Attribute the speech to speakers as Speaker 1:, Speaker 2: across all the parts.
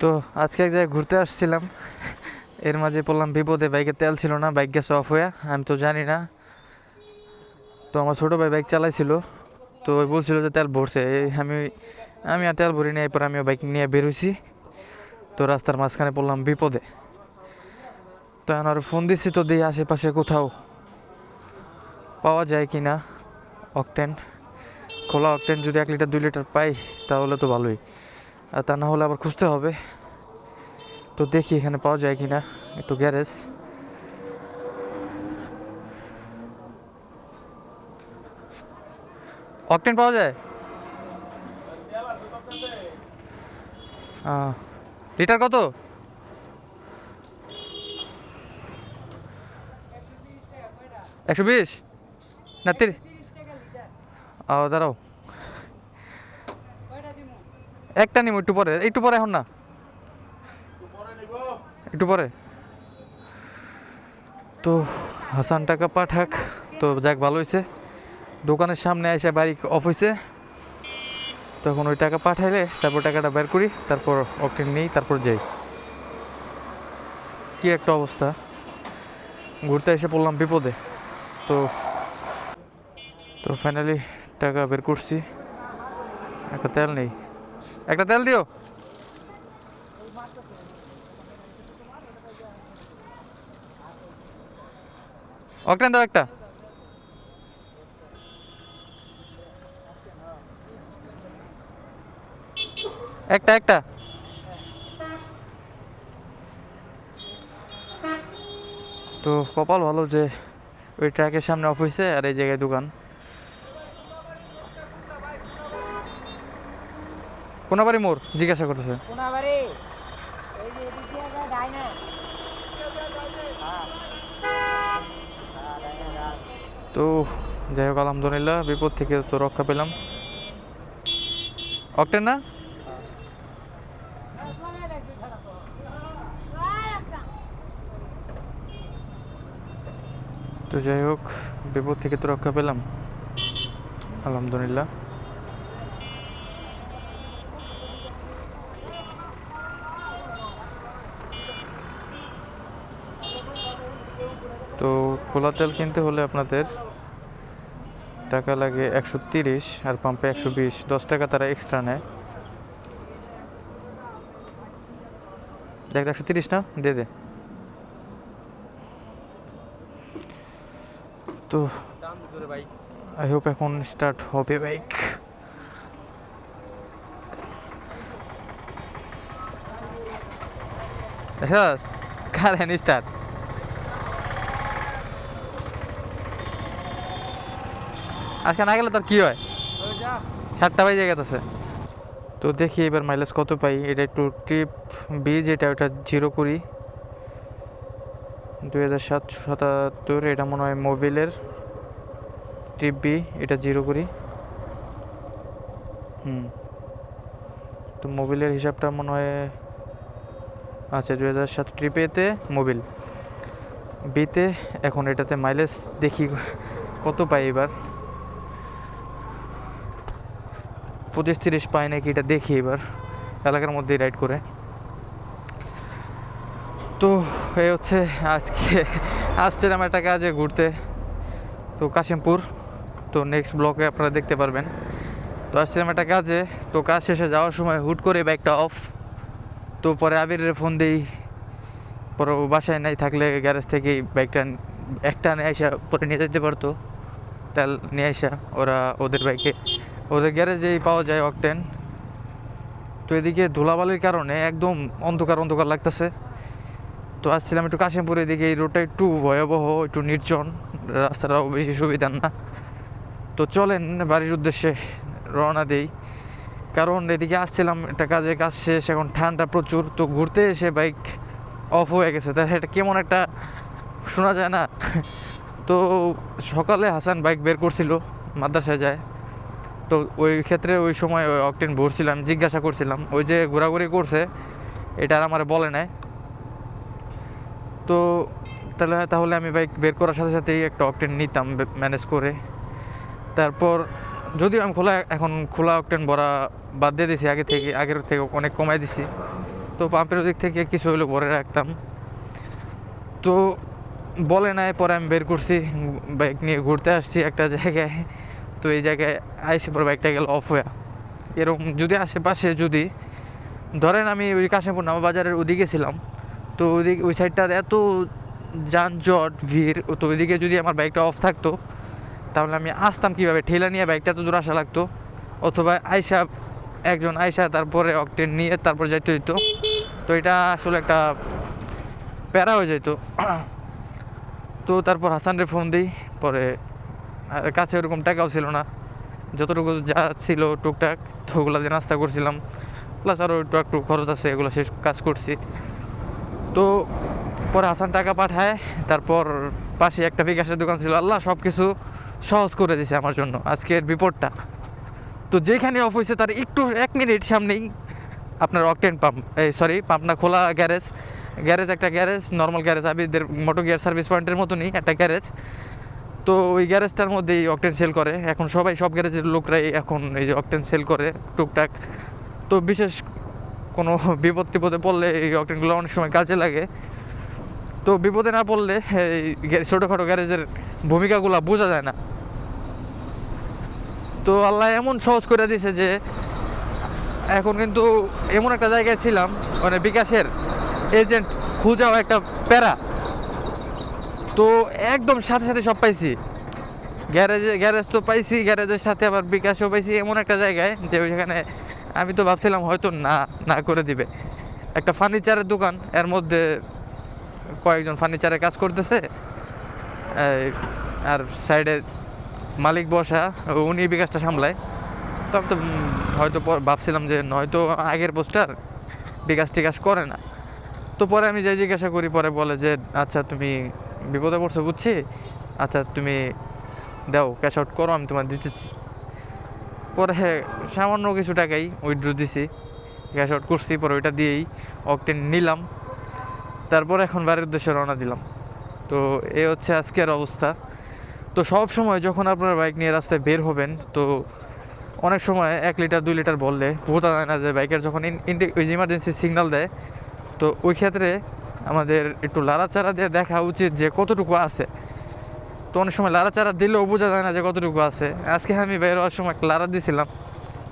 Speaker 1: তো আজকে এক জায়গায় ঘুরতে আসছিলাম। এর মাঝে পড়লাম বিপদে বাইকে তেল ছিল না, বাইক গ্যাস অফ হয়ে, আমি তো জানি না। তো আমার ছোটো ভাই বাইক চালাইছিল, তো বলছিল যে তেল ভরছে। আমি আমি আর তেল ভরি নিয়ে এরপর আমিও বাইক নিয়ে বেরোইছি তো রাস্তার মাঝখানে পড়লাম বিপদে। তো এখন আর ফোন দিচ্ছি তো দিই আশেপাশে কোথাও। পাওয়া যায় কি না? অকটেন খোলা অকটেন যদি এক লিটার, দুই লিটার পাই, তাহলে তো ভালোই। আর তা না হলে আবার খুঁজতে হবে। তো দেখি এখানে পাওয়া যায় কি না একটু গ্যারেজ। অকটেন পাওয়া যায়? লিটার কত? একশো বিশ? না তিরিশ। ও দাঁড়াও। একটা নিব একটু পরে একটু পরে এখন না। একটু পরে। তো হাসান টাকা পাঠাক, তো যাক, ভালো হয়েছে দোকানের সামনে এসে বাড়ি অফ হয়েছে তখন ওই টাকা পাঠাইলে, তারপর টাকাটা বের করি, তারপর ওকে নিই, তারপর যাই। কি একটা অবস্থা। ঘুরতে এসে পড়লাম বিপদে। তো তো ফাইনালি টাকা বের করছি। একটা তেল নেই। একটা তেল দিও। অকটেন দাও একটা। একটা একটা। তো কপাল ভালো যে ওই ট্র্যাকের সামনে অফ হয়েছে আর এই জায়গায় দোকান। কোনাবাড়ি মোড় জিজ্ঞাসা করতেছে।
Speaker 2: কোনাবাড়ি?
Speaker 1: তো যাই হোক আলহামদুলিল্লাহ বিপদ থেকে তো রক্ষা পেলাম। অকটেন না? তো যাই হোক বিপদ থেকে তো রক্ষা পেলাম। আলহামদুলিল্লাহ। তো খোলা তেল কিনতে হলে আপনাদের টাকা লাগে একশো তিরিশ আর পাম্পে একশো বিশ। দশ টাকা তারা এক্সট্রা নেয়। দেখ, একশো তিরিশ না? দে দে। তো আই হোপ এখন স্টার্ট হবে বাইক হ্যাঁ কারেন্ট স্টার্ট আজকে না গেলে তোর কি হয়? সাতটা বাজে গেছে। তো দেখি এবার মাইলেজ কত পাই, এটা একটু ট্রিপ বীজ এটা ওটা জিরো কুড়ি। দুই হাজার সাতশো সাতাত্তর, এটা মনে হয় মোবিলের ট্রিপ বি এটা জিরো করি হুম। তো মোবিলের হিসাবটা মনে হয় আচ্ছা দুই হাজার সাত ট্রিপ এতে মোবিল বিতে এখন এটাতে মাইলেজ দেখি কত পাই এবার। পঁচিশ তিরিশ পায় নাকি এটা দেখি এবার, এলাকার মধ্যেই রাইড করে। তো এই হচ্ছে আজকে, আসছিলাম একটা কাজে ঘুরতে, তো কাশিমপুর। তো নেক্সট ব্লকে আপনারা দেখতে পারবেন। তো আসছিলাম একটা কাজে, তো কাজ শেষে যাওয়ার সময় হুট করে বাইকটা অফ তো পরে আবিরের ফোন দিই, পরে বাসায় নাই থাকলে গ্যারেজ থেকেই বাইকটা একটা নিয়ে আসা পরে নিয়ে যেতে পারতো। তেল নিয়ে আসা ওরা ওদের বাইকে ওদের গ্যারেজেই পাওয়া যায় অকটেন। তো এদিকে ধুলাবালির কারণে একদম অন্ধকার অন্ধকার লাগতেছে। তো আসছিলাম একটু কাশিমপুর এদিকে এই রোডটা একটু ভয়াবহ, একটু নির্জন, রাস্তাটাও বেশি সুবিধা না। তো চলেন বাড়ির উদ্দেশ্যে রওনা দেই। কারণ এদিকে আসছিলাম, একটা কাজে কাজ শেষ, এখন ঠান্ডা প্রচুর, তো ঘুরতে এসে বাইক অফ হয়ে গেছে। তাহলে এটা কেমন একটা শোনা যায় না? তো সকালে হাসান বাইক বের করছিল, মাদ্রাসায় যায়। তো ওই ক্ষেত্রে ওই সময় ওই অকটেন ভরছিলাম, জিজ্ঞাসা করছিলাম। ওই যে ঘোরাঘুরি করছে, এটা আর আমার বলে নাই। তো তাহলে তাহলে আমি বাইক বের করার সাথে সাথেই একটা অকটেন নিতাম ম্যানেজ করে। তারপর যদিও আমি খোলা, এখন খোলা অকটেন ভরা বাদ দিয়ে দিছি, আগে থেকে, আগের থেকে অনেক কমাই দিছি। তো পাম্পের দিক থেকে কিছু হলো ভরে রাখতাম। তো বলে নাই, পরে আমি বের করছি বাইক নিয়ে ঘুরতে আসছি একটা জায়গায়। তো এই জায়গায় আইসে পরে বাইকটা গেল অফ হয়ে। এরকম যদি আশেপাশে যদি, ধরেন আমি ওই কাশিমপুর নামা বাজারের ওদিকে ছিলাম, তো ওইদিকে ওই সাইডটা এত যানজট, ভিড়, তো ওইদিকে যদি আমার বাইকটা অফ থাকতো, তাহলে আমি আসতাম কীভাবে? ঠেলা নিয়ে বাইকটা তো দূর আসা লাগতো? অথবা আইসা, একজন আইসা তারপরে অকটেন নিয়ে তারপর যাইতে হইতো। তো এটা আসলে একটা প্যারা হয়ে যেত তো তারপর হাসানরে ফোন দিই, পরে কাছে ওরকম টাকাও ছিল না। যতটুকু যা ছিল টুকটাক তো ওগুলো দিয়ে নাস্তা করছিলাম প্লাস আরও একটু একটু খরচ আছে, এগুলো শেষ কাজ করছি। তো পরে হাসান টাকা পাঠায়, তারপর পাশে একটা বিকাশের দোকান ছিল। আল্লাহ সব কিছু সহজ করে দিছে আমার জন্য, আজকের বিপদটা তো যেখানে অফ হয়েছে তার একটু, এক মিনিট সামনেই আপনার অকটেন পাম্প এই সরি পাম্প না খোলা গ্যারেজ গ্যারেজ একটা গ্যারেজ নর্মাল গ্যারেজ আবিদের মোটো গিয়ার সার্ভিস পয়েন্টের মতনই একটা গ্যারেজ তো ওই গ্যারেজটার মধ্যেই অকটেন সেল করে। এখন সবাই, সব গ্যারেজের লোকরাই এখন এই যে অকটেন সেল করে টুকটাক। তো বিশেষ কোনো বিপদ টিপদে পড়লে এই অকটেনগুলো অনেক সময় কাজে লাগে। তো বিপদে না পড়লে এই ছোটোখাটো গ্যারেজের ভূমিকাগুলো বোঝা যায় না। তো আল্লাহ এমন সহজ করে দিয়েছে যে, এখন কিন্তু এমন একটা জায়গায় ছিলাম মানে বিকাশের এজেন্ট খুঁজাও একটা প্যারা। তো একদম সাথে সাথে সব পাইছি। গ্যারেজে, গ্যারেজ তো পাইছি, গ্যারেজের সাথে আবার বিকাশও পাইছি, এমন একটা জায়গায় যে ওইখানে আমি তো ভাবছিলাম হয়তো না না করে দিবে। একটা ফার্নিচারের দোকান, এর মধ্যে কয়েকজন ফার্নিচারে কাজ করতেছে। আর সাইডে মালিক বসা, উনি বিকাশটা সামলায়। তো আমি তো হয়তো ভাবছিলাম যে নয়তো আগের পোস্টার বিকাশ টিকাশ করে না। তো পরে আমি যে জিজ্ঞাসা করি, পরে বলে যে আচ্ছা তুমি বিপদে পড়ছো, বুঝছি? আচ্ছা তুমি দাও ক্যাশ আউট করো, আমি তোমার দিতেছি। পরে হ্যাঁ সামান্য কিছু টাকাই উইথড্র দিছি। ক্যাশ আউট করছি, পরে ওইটা দিয়েই অকটেন নিলাম। তারপর এখন বাড়ির উদ্দেশ্যে রওনা দিলাম। তো এ হচ্ছে আজকের অবস্থা। তো সব সময় যখন আপনার বাইক নিয়ে রাস্তায় বের হবেন, তো অনেক সময় এক লিটার, দুই লিটার বললে বোঝা যায় না যে বাইকের যখন ইন্ডি- ওই যে ইমার্জেন্সি সিগনাল দেয়, তো ওই ক্ষেত্রে আমাদের একটু লাড়াচাড়া দিয়ে দেখা উচিত যে কতটুকু আছে। তো অনেক সময় লাড়াচাড়া দিলেও বোঝা যায় না যে কতটুকু আছে। আজকে আমি বের হওয়ার সময় লাড়া দিছিলাম।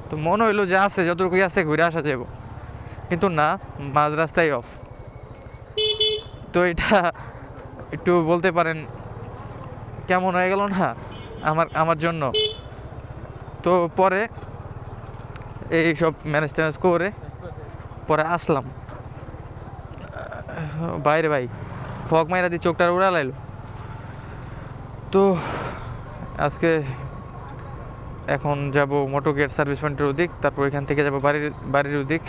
Speaker 1: তো মনে হইল যে আছে, যতটুকুই আছে ঘুরে আসা যাব কিন্তু না মাঝ রাস্তায় অফ তো এটা একটু বলতে পারেন, কেমন হয়ে গেল না আমার আমার জন্য? তো পরে এই সব ম্যানেজ ট্যানেজ করে, পরে আসলাম। বাইরে ভাই ফগ মাইরা দিয়ে চোখটা উড়া লাইলো তো, আজকে এখন যাব মোটর গেট সার্ভিস পয়েন্টের ওদিক, তারপর এখান থেকে যাব বাড়ির বাড়ির ওদিক।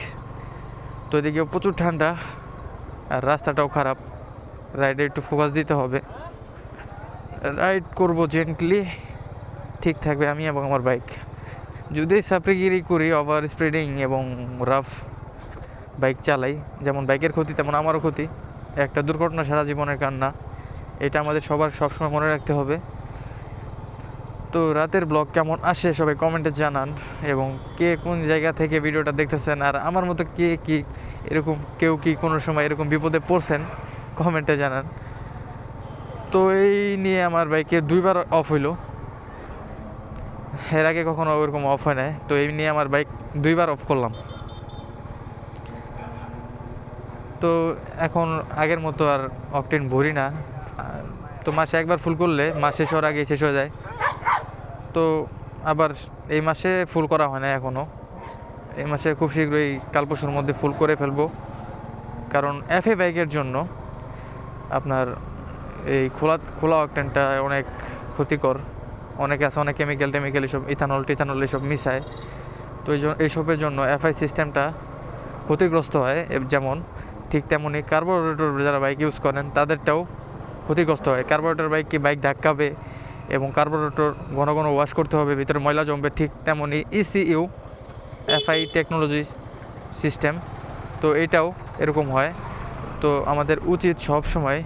Speaker 1: তো এদিকে প্রচুর ঠান্ডা, আর রাস্তাটাও খারাপ। রাইডে একটু ফোকাস দিতে হবে। রাইড করব জেন্টলি ঠিক থাকবে আমি এবং আমার বাইক যদি সাপড়িগিরি করি ওভার স্পিডিং এবং রাফ বাইক চালাই, যেমন বাইকের ক্ষতি তেমন আমারও ক্ষতি। একটা দুর্ঘটনা সারা জীবনের কান্না, এটা আমাদের সবার সবসময় মনে রাখতে হবে। তো রাতের ব্লগ কেমন আসে সবাই কমেন্টে জানান, এবং কে কোন জায়গা থেকে ভিডিওটা দেখতেছেন, আর আমার মতো কে কি এরকম, কেউ কি কোনো সময় এরকম বিপদে পড়ছেন কমেন্টে জানান। তো এই নিয়ে আমার বাইকে দুইবার অফ হইল। এর আগে কখনো ওরকম অফ হয় নাই, তো এই নিয়ে আমার বাইক দুইবার অফ করলাম। তো এখন আগের মতো আর অকটেন ভরি না। তো মাসে একবার ফুল করলে, মাস শেষ হওয়ার আগে শেষ হয়ে যায়। তো আবার এই মাসে ফুল করা হয় না এখনও এই মাসে খুব শীঘ্রই কাল পরশুর মধ্যে ফুল করে ফেলব। কারণ এফএ বাইকের জন্য আপনার এই খোলা খোলা অকটেনটা অনেক ক্ষতিকর। অনেকে আছে, অনেক কেমিক্যাল টেমিক্যাল এসব ইথানল টিথানল এসব মিশায়। তো এই এইসবের জন্য এফআই সিস্টেমটা ক্ষতিগ্রস্ত হয় যেমন ঠিক তেমনই কার্বোরেটর যারা বাইক ইউজ করেন, তাদেরটাও ক্ষতিগ্রস্ত হয়। কার্বোরেটর বাইক কি বাইক ধাক্কাবে এবং কার্বোরেটর ঘন ঘন ওয়াশ করতে হবে, ভিতরে ময়লা জমবে ঠিক তেমনই ইসিইউ এফআই টেকনোলজি সিস্টেম তো এটাও এরকম হয়। তো আমাদের উচিত সব সময়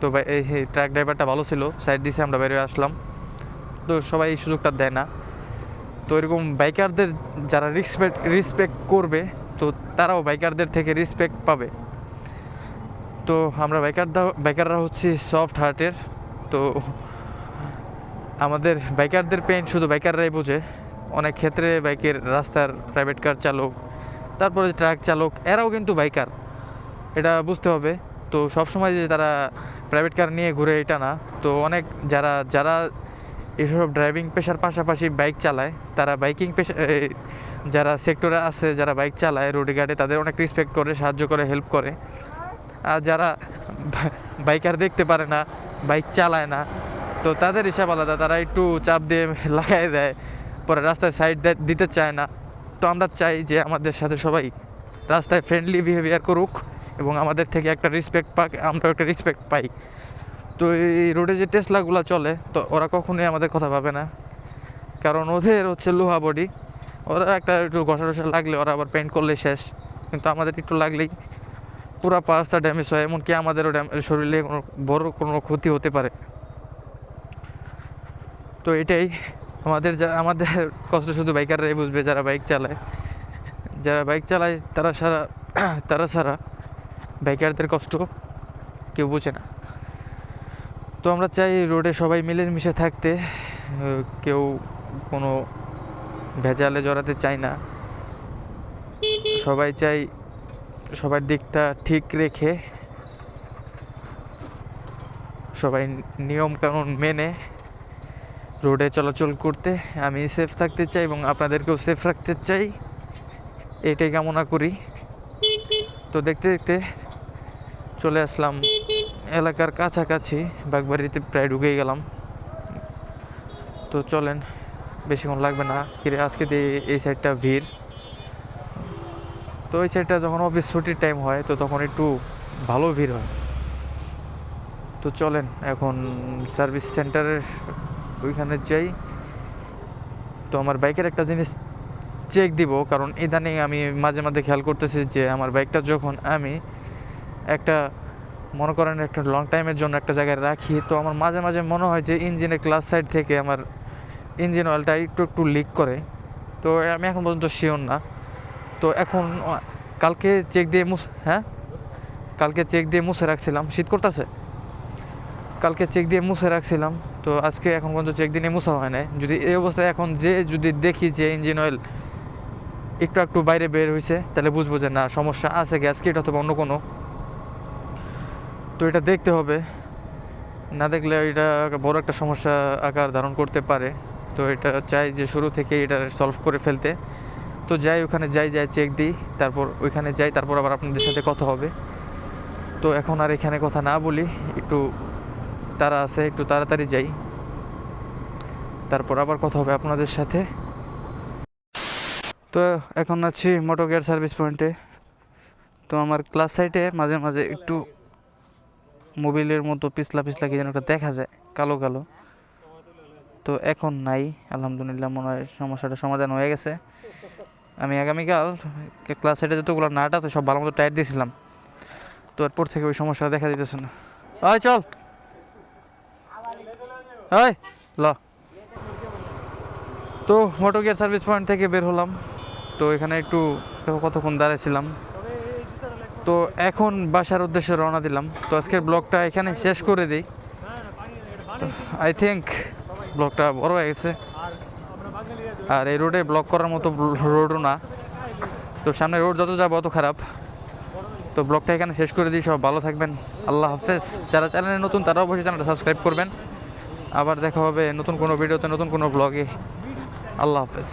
Speaker 1: তো এই ট্রাক ড্রাইভারটা ভালো ছিল সাইড দিছে, আমরা বেরিয়ে আসলাম। তো সবাই এই সুযোগটা দেয় না। তো এরকম বাইকারদের যারা রিসপেক্ট রিসপেক্ট করবে, তো তারাও বাইকারদের থেকে রেসপেক্ট পাবে। তো আমরা বাইকাররা বাইকাররা হচ্ছি সফট হার্টের তো আমাদের বাইকারদের পেন শুধু বাইকাররাই বোঝে। অনেক ক্ষেত্রে বাইকের রাস্তার প্রাইভেট কার চালক, তারপরে ট্রাক চালক, এরাও কিন্তু বাইকার। এটা বুঝতে হবে। তো সবসময় যে তারা প্রাইভেট কার নিয়ে ঘুরে এটা না। তো অনেক যারা যারা এসব ড্রাইভিং পেশার পাশাপাশি বাইক চালায়, তারা বাইকিং পেশা যারা সেক্টরে আছে, যারা বাইক চালায়, রোডে ঘাটে, তাদের অনেক রেসপেক্ট করে, সাহায্য করে হেল্প করে। যারা বাইকার দেখতে পারে না, বাইক চালায় না, তো তাদের হিসাব আলাদা। তারা একটু চাপ দিয়ে লাগাই দেয়, পরে রাস্তায় সাইড দিতে চায় না। তো আমরা চাই যে আমাদের সাথে সবাই রাস্তায় ফ্রেন্ডলি বিহেভিয়ার করুক এবং আমাদের থেকে একটা রেসপেক্ট পাক আমরা একটা রেসপেক্ট পাই। তো এই রোডে যে টেসলাগুলো চলে, তো ওরা কখনোই আমাদের কথা ভাবে না। কারণ ওদের হচ্ছে লোহা বডি ওরা একটা একটু ঘষা টসা লাগলে ওরা আবার পেন্ট করলে শেষ। কিন্তু আমাদের একটু লাগলেই পুরো পার্সটা ড্যামেজ হয়, এমনকি আমাদেরও শরীরে কোনো বড় কোনো ক্ষতি হতে পারে। তো এটাই আমাদের যা আমাদের কষ্ট শুধু বাইকাররাই বুঝবে যারা বাইক চালায়। যারা বাইক চালায়, তারা সারা তারা সারা বাইকারদের কষ্ট কেউ বোঝে না। তো আমরা চাই রোডে সবাই মিলে মিশে থাকতে, কেউ কোনো ভেজালে জড়াতে চাই না। সবাই চাই সবার দিকটা ঠিক রেখে সবাই নিয়ম কানুন মেনে রোডে চলাচল করতে আমি সেফ থাকতে চাই এবং আপনাদেরকেও সেফ রাখতে চাই। এটাই কামনা করি। তো দেখতে দেখতে চলে আসলাম এলাকার কাছাকাছি, বাগবাড়িতে প্রায় ঢুকে গেলাম। তো চলেন, বেশিক্ষণ লাগবে না। কিরে আজকে দিয়ে এই সাইডটা ভিড়। তো ওই সাইডটা যখন অফিস ছুটির টাইম হয়, তো তখন একটু ভালো ভিড় হয়। তো চলেন, এখন সার্ভিস সেন্টারের ওইখানে যাই। তো আমার বাইকের একটা জিনিস চেক দিব, কারণ ইদানিং আমি মাঝে মাঝে খেয়াল করতেছি যে আমার বাইকটা যখন আমি একটা, মনে করেন একটা লং টাইমের জন্য একটা জায়গায় রাখি, তো আমার মাঝে মাঝে মনে হয় যে ইঞ্জিনের ক্লাস সাইড থেকে আমার ইঞ্জিন অয়েলটা একটু একটু লিক করে। তো আমি এখন পর্যন্ত শিওর না। তো এখন কালকে চেক দিয়ে মুছ হ্যাঁ? কালকে চেক দিয়ে মুছে রাখছিলাম। শীত করতেছে? কালকে চেক দিয়ে মুছে রাখছিলাম। তো আজকে এখন পর্যন্ত চেক দিয়ে মুছা হয় নাই। যদি এই অবস্থায় এখন যে যদি দেখি যে ইঞ্জিন অয়েল একটু একটু বাইরে বের হয়েছে তাহলে বুঝব যে না, সমস্যা আছে গ্যাস অথবা অন্য কোনো। তো এটা দেখতে হবে। না দেখলে এটা বড় একটা সমস্যা আকার ধারণ করতে পারে। তো এটা চাই যে শুরু থেকে এটা সলভ করে ফেলতে। তো যাই, ওখানে যাই যাই চেক দিই, তারপর ওইখানে যাই, তারপর আবার আপনাদের সাথে কথা হবে। তো এখন আর এখানে কথা না বলি, একটু তারা আছে, একটু তাড়াতাড়ি যাই। তারপর আবার কথা হবে আপনাদের সাথে। তো এখন আছি মোটো গিয়ার সার্ভিস পয়েন্টে। তো আমার ক্লাস সাইটে মাঝে মাঝে একটু মোবিলের মতো পিছলা পিছলা কি যেন একটা দেখা যায়, কালো কালো। তো এখন নাই, আলহামদুলিল্লাহ মনে হয় সমস্যাটা সমাধান হয়ে গেছে। আমি আগামীকাল ক্লাস সাইডে যতগুলো নাট আছে, সব ভালো মতো টাইট দিয়েছিলাম। তো এরপর থেকে ওই সমস্যা দেখা দিতেছে না। ওই, চল। ওই, ল। তো মোটো গিয়ার সার্ভিস পয়েন্ট থেকে বের হলাম। তো এখানে একটু কতক্ষণ দাঁড়াইছিলাম। তো এখন বাসার উদ্দেশ্যে রওনা দিলাম। তো আজকের ব্লগটা এখানে শেষ করে দিই। আই থিঙ্ক ব্লগটা বড় হয়ে গেছে। আর এই রোডে ব্লক করার মতো রোডও না। তো সামনে রোড যত যাব অত খারাপ। তো ব্লকটা এখানে শেষ করে দিই, সব ভালো থাকবেন। আল্লাহ হাফেজ। যারা চ্যানেলে নতুন, তারাও অবশ্যই চ্যানেলটা সাবস্ক্রাইব করবেন। আবার দেখা হবে নতুন কোনো ভিডিওতে নতুন কোনো ব্লগে আল্লাহ হাফেজ।